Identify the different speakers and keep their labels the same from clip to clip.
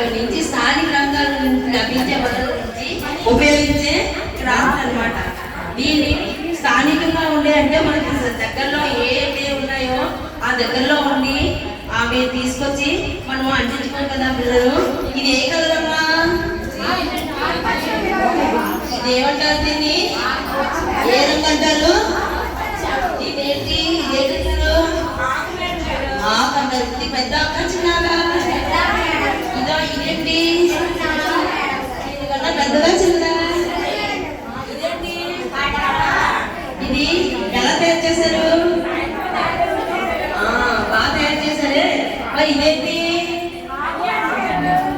Speaker 1: దాంట్లో నుంచి స్థానిక రంగాల నుంచి లభించే వనరుల నుంచి ఉపయోగించే క్రాఫ్ట్ అన్నమాట. దీన్ని స్థానికంగా ఉండే అంటే మనకి దగ్గరలో ఏ ఉన్నాయో ఆ దగ్గరలో ఉండి ఆమె తీసుకొచ్చి మనం అంటించుకోం కదా పిల్లలు. ఇది ఏ కలర్ ఇది ఏమంటారు దీన్ని? ఏ రంగు అంటారు? ఇదేంటి? ఇదేంటి కలరు? ఆకు అంటారు. ఇది పెద్ద ఆక? ఇదో ఇదేంటి దీనికన్నా పెద్దదా చిన్నదా ఇదేంటి ఇది ఎలా తయారు చేశారు బాగా తయారు చేశారే మరి ఇదేంటి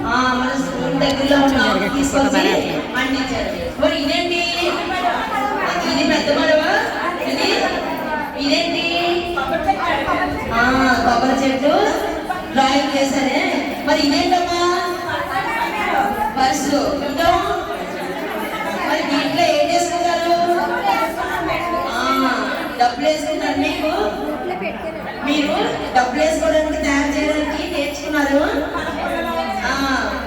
Speaker 1: మన స్కూల్ దగ్గరలో ఉన్న తీసుకొచ్చి పండించారు మరి ఇదేంటి ఇది పెద్ద మరవా ఇది ఇదేంటి కొబ్బరి చెట్టు డ్రాయింగ్ చేశారు. మరి ఇదేంటమ్మా? పర్సు. మరి దీంట్లో ఏం చేసుకుంటారు? డబ్బులు వేసుకుంటారు మీకు? మీరు డబ్బులు వేసుకోవడానికి తయారు చేయడానికి నేర్చుకున్నారు.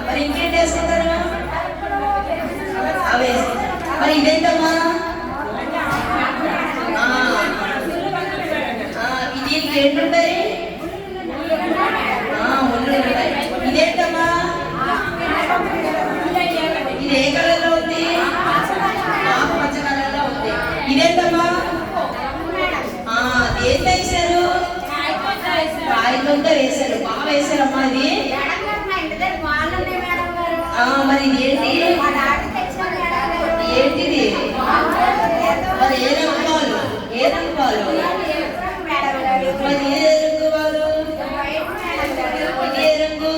Speaker 1: మరి ఇంకేం వేసుకుంటారు అవే మరి ఇదేంటమ్మా? దీనికి ఆ, ముళ్ళు ఉంటాయి ఇదేంటమ్మా ఇది ఏ కలర్లో ఉంది ఆకుపచ్చ కలర్లో ఉంది ఇదేంటమ్మా ఆ, దేంట్లో వేశారు కాగితంతో వేశారు బాగా వేశారమ్మా ఇది మరి ఏంటి ఏంటిది? మరి ఏ రంగు ఏ రంగు మరి ఏ రంగు ఇది ఏ రంగు.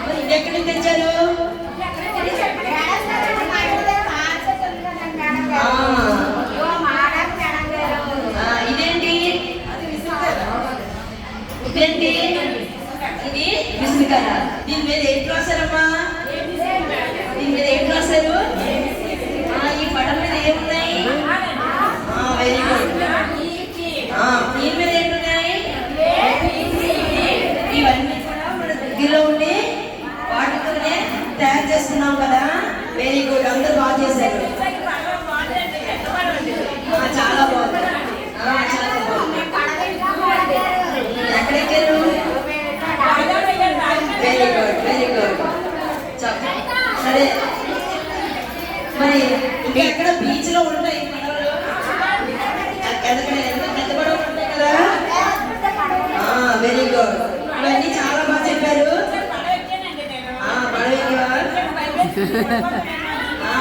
Speaker 1: మరి ఇది ఎక్కడి నుంచి తెచ్చారు ఆ, ఇదేంటి ఇదేంటి ఇది విసురుకర దీని మీద ఏంటి రాశారమ్మా దీని మీద ఏంటి రాశారు ఆ, ఈ పటం మీద ఏమున్నాయి వెరీ గుడ్ దీని మీద ఏంటున్నాయి ఇవన్నీ కూడా మన దగ్గరలో ఉండి వాటితోనే తయారు చేస్తున్నాం కదా వెరీ గుడ్ అందరూ బాగా చేశారు ఆ, చాలా బాగుంది ఆ, చాలా బాగుంది ఎక్కడెక్కారు వెరీ గుడ్ వెరీ గుడ్ సరే మరి ఇంకా ఎక్కడ బీచ్లో ఉంటాయి పడవలు? పెద్ద పడవలు ఉంటాయి కదా? వెరీ గుడ్ ఇవన్నీ చాలా బాగా చెప్పారు.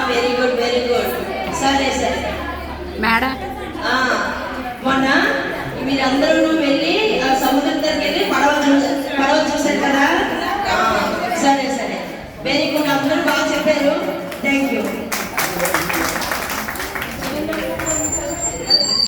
Speaker 1: వెరీ గుడ్ వెరీ గుడ్ సరే సరే.
Speaker 2: మేడం.
Speaker 1: మొన్న మీరందరూ